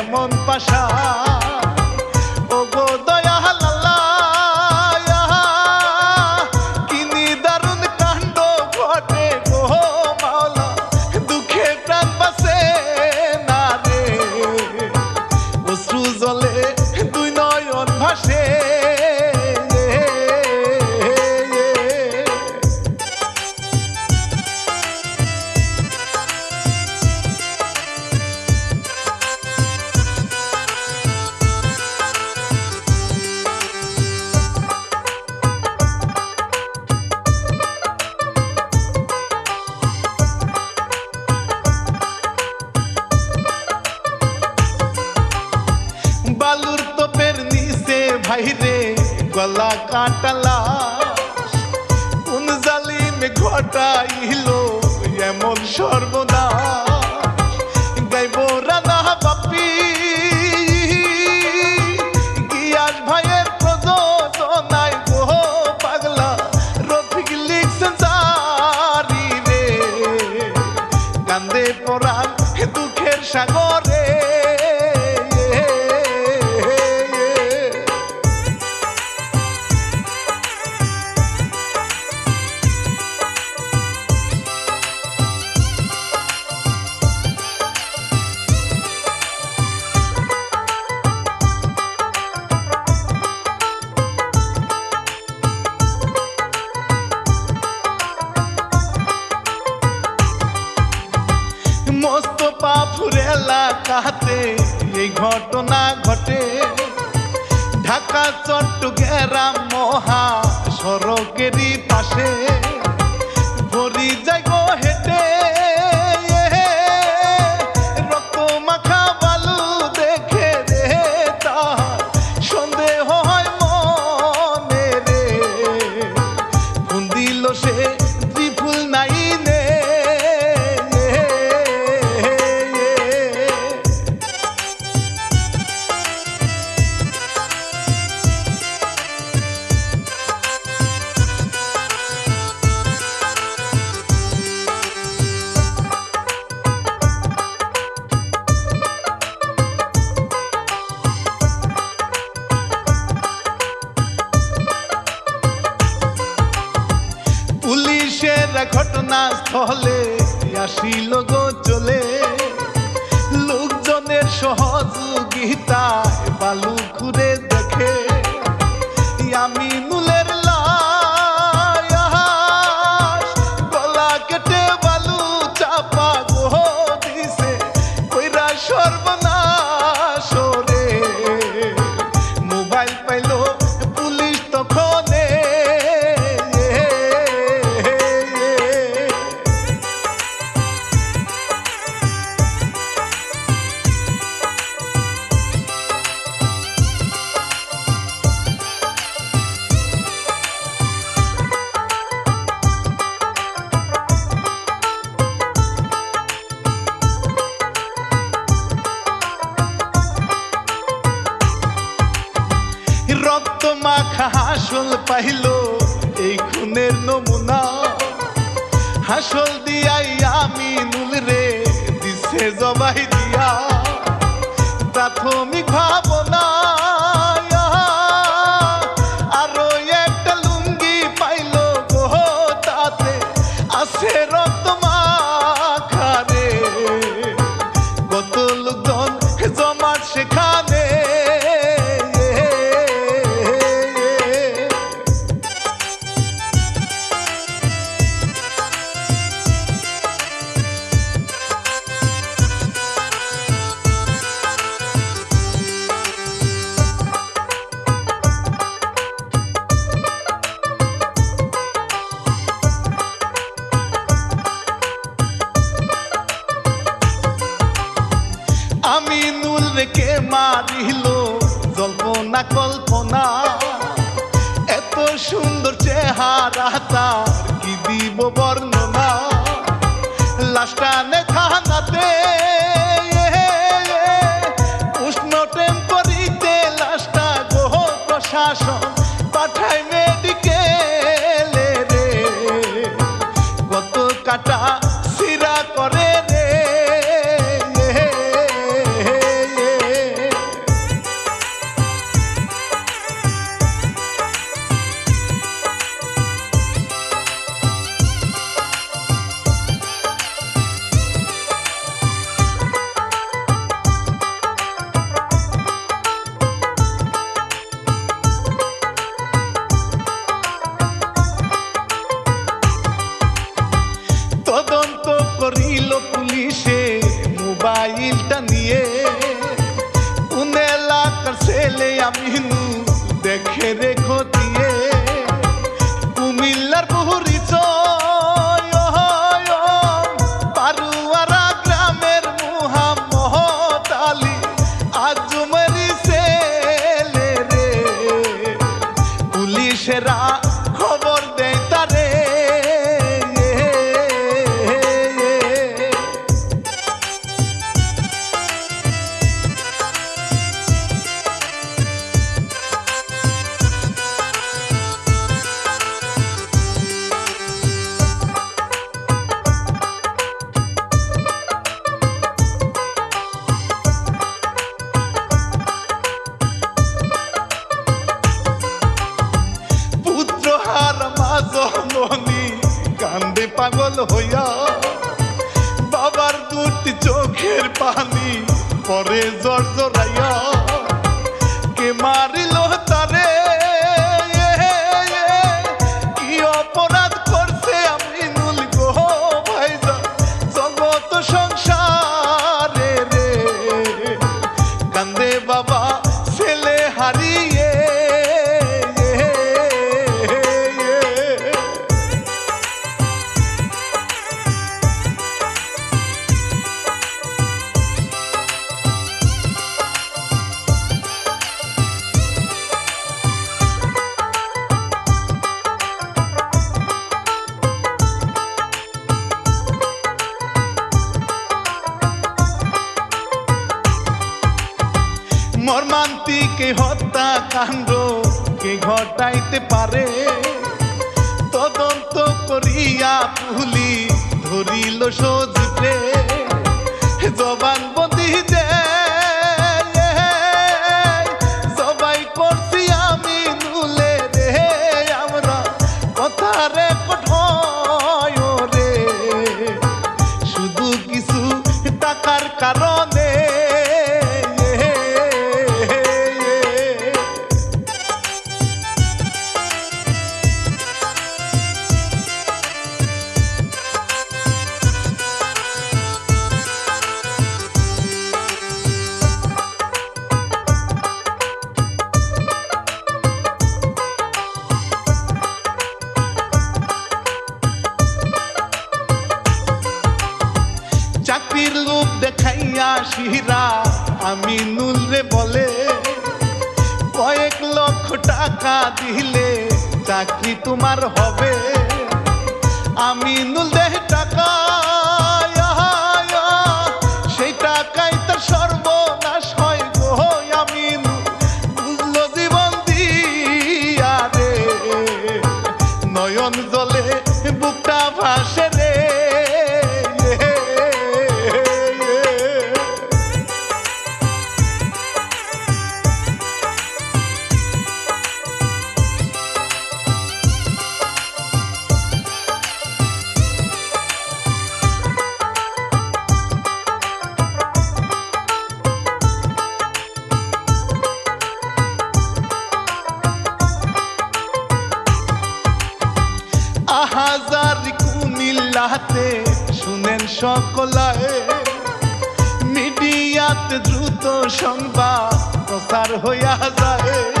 এমন পাশা ঘটাইল, এমন সর্বদা গাইব বাপি, গিয়াস ভাইয়ের প্রযোজনায় গো পাগলা রফিক লিখছেন সারি রে কান্দে পড়ান দুঃখের সাগর। চলে আসিল গো আসল দিয়াই আমি নুল রে দিছে জবাই কে মারিল জল্পনা কল্পনা। এত সুন্দর চেহারা তার কি দিব বর্ণনা? লাস্টা নে থানাতে উষ্ণ টেম্পরিতে লাস্টা গোহ প্রশাসন caminho জননী কান্দে পাগল হইয়া। বাবার দুটি চোখের পানি পরে জর্জরাইয়া কে মারিল তা পারে। তদন্ত করিয়া পুলিশ ধরিল জবান জবানবন্দি দেয় রাখিলে চাকরি তোমার হবে? আমি নুলদেহ টাকা সেই টাকাই তো সর্বনাশ হয় গো। আমি মূল্য জীবন দিয়া রে, নয়ন জলে বুকটা ভাসে সকলায়। মিডিয়াতে দ্রুত সংবাদ প্রসার হইয়া যায়।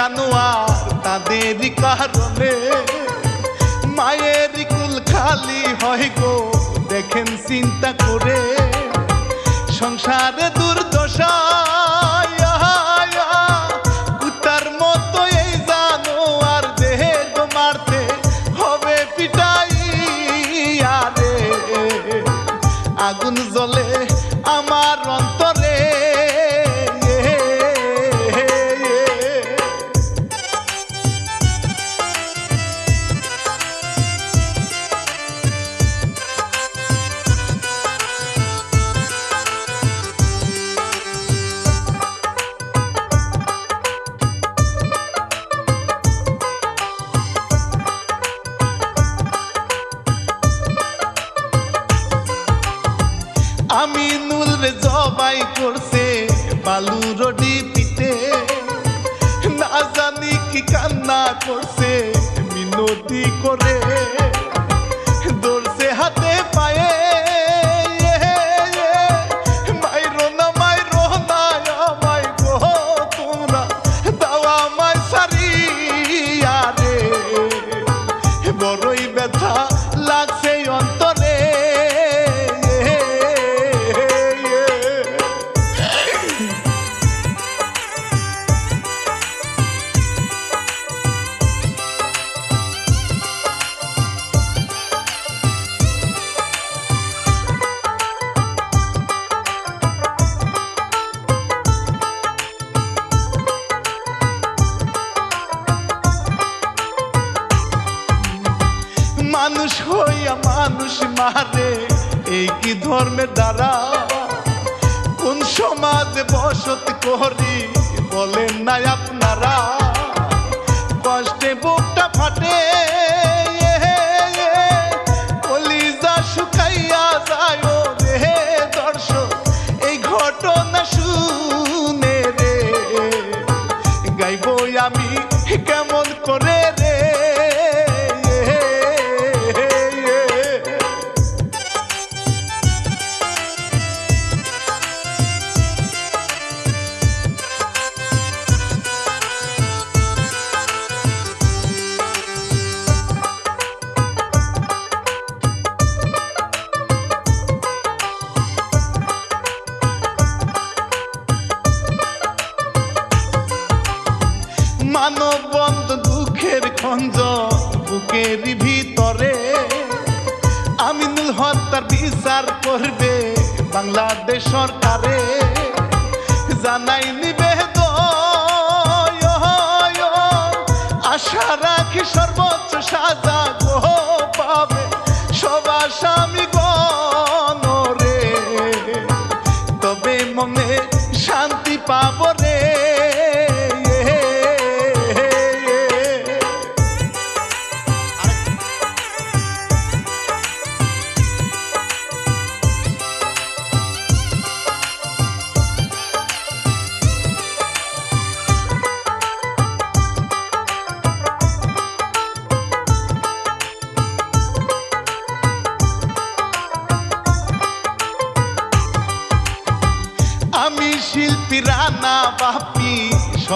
কি জানো আর তাদেরই কারণে মায়ের কুল খালি হয় গো, দেখেন চিন্তা করে। সংসারে দুর্দশা আমি নুল রে জবাই করছে, বালু রডি পিতে না জানি কি কান্না করছে, মিনতি করে। মানুষ হইয়া মানুষ মারে, এই কি ধর্মের দ্বারা? কোন সমাজ বসত করি বলেন না আপনারা? কষ্টে বুকটা ফাটে। খঞ্জ বুকের ভিতরে। আমিনুল হত্যার বিচার করবে বাংলাদেশ সরকারে। জানাই নিবে আশা রাখি সর্বোচ্চ সাজা গো পাবে সব আসামি গণরে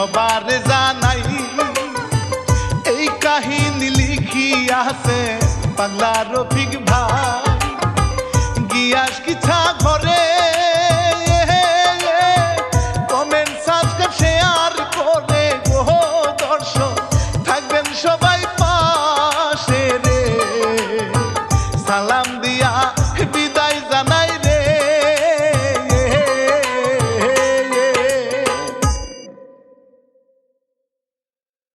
সবার জানাই এই কাহিনী লিখিয়াছে বাংলা রফিক